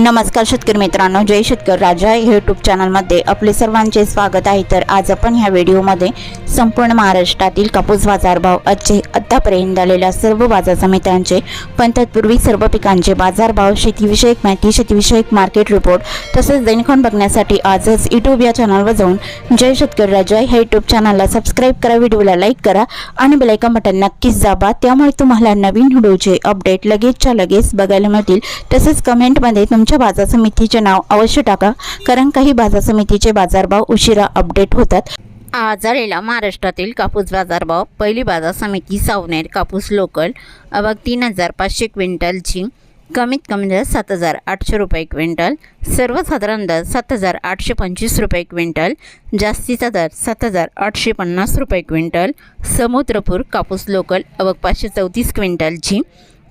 नमस्कार शेतकरी मित्रांनो जय शेतकरी राजा यूट्यूब चॅनलमध्ये आपले सर्वांचे स्वागत आहे. तर आज आपण ह्या व्हिडिओमध्ये संपूर्ण महाराष्ट्रातील कापूस बाजारभाव आजचे आत्तापर्यंत आलेल्या सर्व बाजार समित्यांचे पण तत्पूर्वी सर्व पिकांचे बाजारभाव शेतीविषयक माहिती शेतीविषयक मार्केट रिपोर्ट तसेच दैनिकन बघण्यासाठी आजच यूट्यूब या चॅनलवर जाऊन जय शेतकरी राजा ह्या यूट्यूब चॅनलला सबस्क्राईब करा व्हिडिओला लाईक करा आणि बेलायकन बटन नक्कीच दाबा. त्यामुळे तुम्हाला नवीन व्हिडिओचे अपडेट लगेचच्या लगेच बघायला मिळतील. तसेच कमेंटमध्ये तुमच्या बाजार समितीचे नाव अवश्य टाका कारण काही बाजार समितीचे बाजारभाव उशिरा अपडेट होतात. आज आलेला महाराष्ट्रातील कापूस बाजारभाव पहिली बाजार समिती सावनेर कापूस लोकल अवघ तीन हजार पाचशे क्विंटलची कमीत कमी दर सात हजार आठशे रुपये क्विंटल सर्वसाधारण दर सात हजार आठशे पंचवीस रुपये क्विंटल जास्तीचा दर सात हजार आठशे पन्नास रुपये क्विंटल समुद्रपूर कापूस लोकल अवघ पाचशे चौतीस क्विंटलची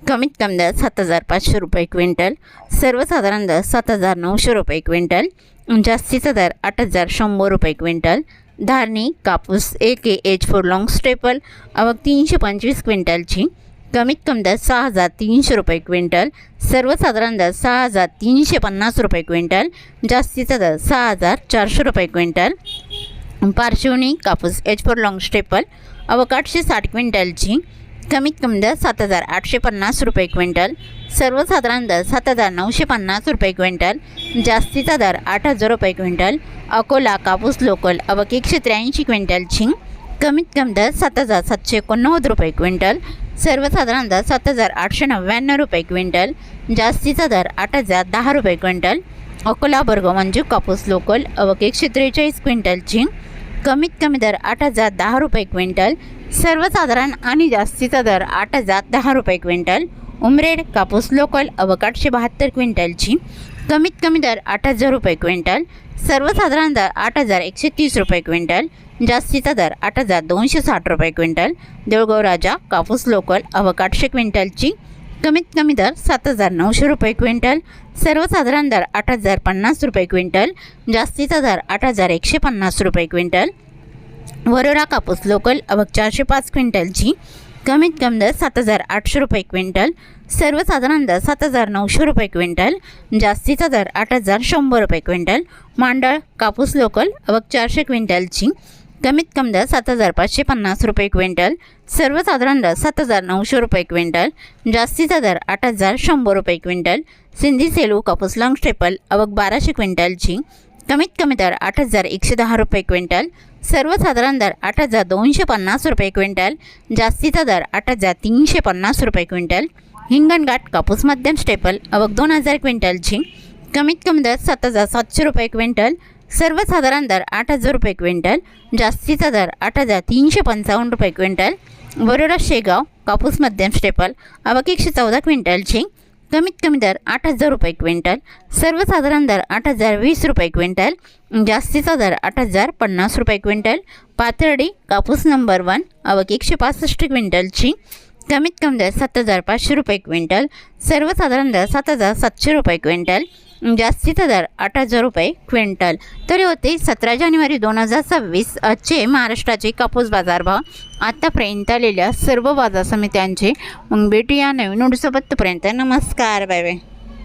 कमीत कमी दर सात हजार पाचशे रुपये क्विंटल सर्वसाधारण दर सात हजार नऊशे रुपये क्विंटल जास्तीचा दर आठ हजार शंभर रुपये क्विंटल धारणी कापूस A K H four long staple अवघ तीनशे पंचवीस क्विंटलची. कमीत कमी दर सहा हजार तीनशे रुपये क्विंटल. सर्वसाधारण दर सहा हजार तीनशे पन्नास रुपये क्विंटल. जास्तीचा दर सहा हजार चारशे रुपये क्विंटल. पार्शिवनी कापूस एच फोर लाँग स्टेपल अवघ आठशे साठ क्विंटलची. कमीत कमी दर सात हजार आठशे पन्नास रुपये क्विंटल. सर्वसाधारण दर सात हजार नऊशे पन्नास रुपये क्विंटल. जास्तीचा दर आठ हजार रुपये क्विंटल. अकोला कापूस लोकल अवघ एकशे त्र्याऐंशी छिंग कमीत कमी दर सात हजार सातशे एकोणनव्वद रुपये क्विंटल. सर्वसाधारण दर सात हजार आठशे नव्याण्णव रुपये क्विंटल. जास्तीचा दर आठ हजार दहा रुपये क्विंटल. अकोला बर्ग मंजू कापूस लोकल अवक एकशे त्रेचाळीस क्विंटलची कमीत कमी दर आठ हजार दहा रुपये क्विंटल सर्वसाधारण आणि जास्तीचा दर आठ हजार दहा रुपये क्विंटल उमरेड कापूस लोकल अवघ आठशे बहात्तर क्विंटलची कमीत कमी दर आठ हजार रुपये क्विंटल सर्वसाधारण दर आठ हजार एकशे तीस रुपये क्विंटल जास्तीचा दर आठ हजार दोनशे साठ रुपये क्विंटल देऊळगाव राजा कापूस लोकल अवकाठशे आठशे क्विंटलची कमीत कमी दर सात हजार नऊशे रुपये क्विंटल सर्वसाधारण दर आठ हजार पन्नास रुपये क्विंटल जास्तीचा दर आठ हजार एकशे पन्नास रुपये क्विंटल. वरोरा कापूस लोकल अवघ चारशे पाच क्विंटलची कमीत कमी दर सात हजार आठशे रुपये क्विंटल सर्वसाधारण दर सात हजार नऊशे रुपये क्विंटल जास्तीचा दर आठ हजार शंभर रुपये क्विंटल. मांडळ कापूस लोकल अवघ चारशे क्विंटलची कमीत कमी दर सात हजार पाचशे पन्नास रुपये क्विंटल सर्वसाधारण दर सात हजार नऊशे रुपये क्विंटल जास्तीचा दर आठ हजार शंभर रुपये क्विंटल सिंधी सेलू कापूस लॉंग स्टेपल अवघ बाराशे क्विंटलची कमीत कमी दर आठ हजार एकशे दहा रुपये क्विंटल सर्वसाधारण दर आठ हजार दोनशे पन्नास रुपये क्विंटल जास्तीचा दर आठ हजार तीनशे पन्नास रुपये क्विंटल हिंगणघाट कापूस मध्यम स्टेपल अवघ दोन हजार क्विंटलची कमीत कमी दर सात हजार सातशे रुपये क्विंटल सर्वसाधारण दर आठ हजार रुपये क्विंटल जास्तीचा दर आठ हजार तीनशे पंचावन्न रुपये क्विंटल बरोडा शेगाव कापूस मध्यम स्टेपल अवघ एकशे चौदा क्विंटलची कमीत कमी दर आठ हजार रुपये क्विंटल सर्वसाधारण दर आठ हजार वीस रुपये क्विंटल जास्तीचा दर आठ हजार पन्नास रुपये क्विंटल पाथर्डी कापूस नंबर वन अवघ एकशे पासष्ट क्विंटलची कमीत कमी दर सात हजार पाचशे रुपये क्विंटल सर्वसाधारण दर सात हजार सातशे रुपये क्विंटल जास्तीचा दर आठ हजार रुपये क्विंटल. तरी होते सतरा जानेवारी दोन हजार सव्वीस आजचे महाराष्ट्राचे कापूस बाजारभाव. आत्तापर्यंत आलेल्या सर्व बाजार समित्यांचे मग भेटूया नवीन उडसोबतपर्यंत नमस्कार बाय बाय.